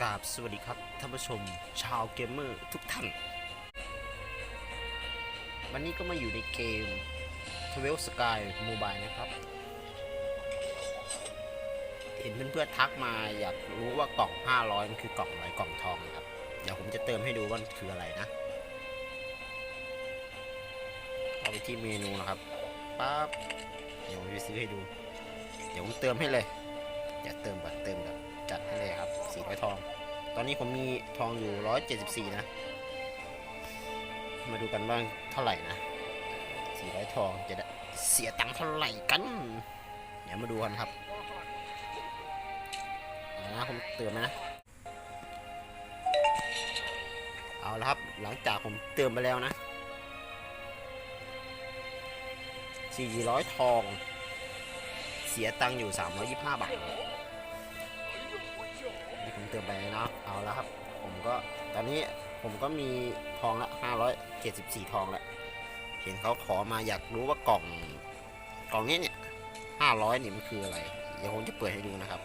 กราบสวัสดีครับท่านผู้ชมชาวเกมเมอร์ทุกท่าน วันนี้ก็มาอยู่ในเกม12 Sky Mobile นะครับ เห็นเพื่อนๆทักมาอยากรู้ว่ากล่อง 500มันคือกล่องอะไรกล่องทองนะครับ เดี๋ยวผมจะเติมให้ดูว่ามันคืออะไรนะเข้าไปที่เมนูนะครับปั๊บเดี๋ยวผมจะซื้อให้ดู เดี๋ยวผมเติมให้เลย อย่าเติมแบบเติมแบ 400 ทอง ตอนนี้ผมมีทองอยู่ 174 นะ มาดูกันว่าเท่าไหร่นะ 400 ทองจะได้เสียตังค์เท่าไหร่กัน เดี๋ยวมาดูกันครับนะผมเติมนะ เอาละครับ หลังจากผมเติมไปแล้วนะ 400 ทอง เสียตังค์อยู่ 325 บาท ติมไปเนาะเอาแล้วครับ ผมก็ตอนนี้ผมก็มีทองละ574ทองแล้วเห็นเขาขอมาอยากรู้ว่ากล่องกล่องนี้เนี่ย500นี่มันคืออะไร เดี๋ยวผมจะเปิดให้ดูนะครับ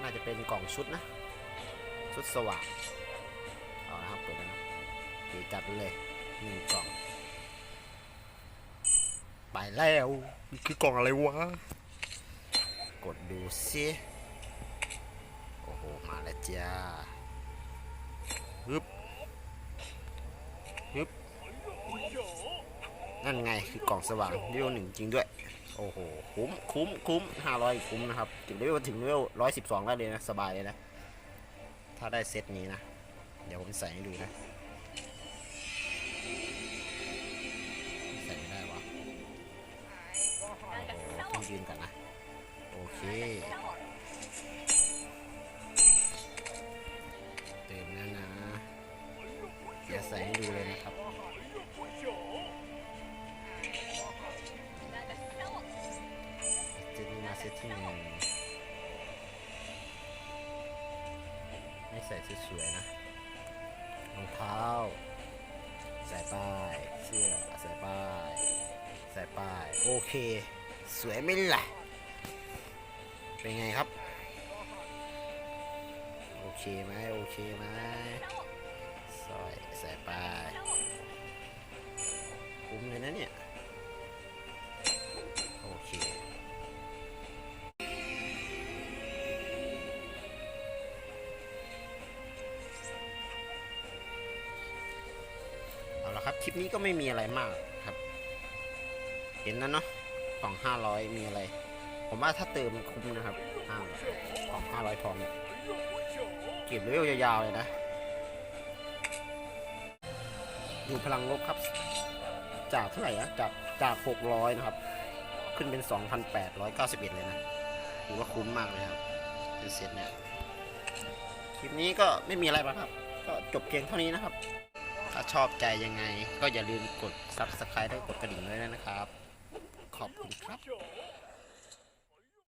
น่าจะเป็นกล่องชุดนะ ชุดสว่างเอาละครับเปิดนะเดี๋ยวจัดเลยหนึ่งกล่อง ไปแล้วมันคือกล่องอะไรวะ กดดูสิโอ้โห มาแล้วจ้าฮึบฮึบนั่นไงคือกล่องสว่างเลเวลหนึ่งจริงด้วย โอ้โห คุ้ม คุ้ม คุ้มห้าร้อยคุ้มนะครับ ถึงเลเวลถึงเลเวลร้อยสิบสองได้เลยนะ สบายเลยนะ ถ้าได้เซตนี้นะ เดี๋ยวผมใส่ให้ดูนะ ต้องยืนก่อนนะ โอเค เติมแล้วนะเดี๋ยวใส่ให้ดูเลยนะครับจะนี่มาเซตที่หนึ่งให้ใส่สวยๆนะรองเท้าใส่ป้าย เสื้อใส่ป้าย ใส่ป้าย โอเค สวยไหมล่ะ เป็นไงครับ โอเคไหมโอเคไหมสอยใส่ไปคุ้มเลยนะเนี่ย โอเคเอาละครับ คลิปนี้ก็ไม่มีอะไรมากครับ เห็นแล้วเนาะ กล่อง500มีอะไร ผมว่าถ้าเติมคุ้มนะครับ500กล่อง500ทองเนี่ยเก็บเร็วยาวๆเลยนะ ดูพลังลบครับ จากเท่าไหร่อะจากจาก600นะครับ ขึ้นเป็น2,891เลยนะถือว่าคุ้มมากเลยครับเป็นเซตเนี่ยคลิปนี้ก็ไม่มีอะไรมากครับ ก็จบเพียงเท่านี้นะครับ ถ้าชอบใจยังไงก็อย่าลืมกด Subscribe และกดกระดิ่งด้วยนะครับ ขอบ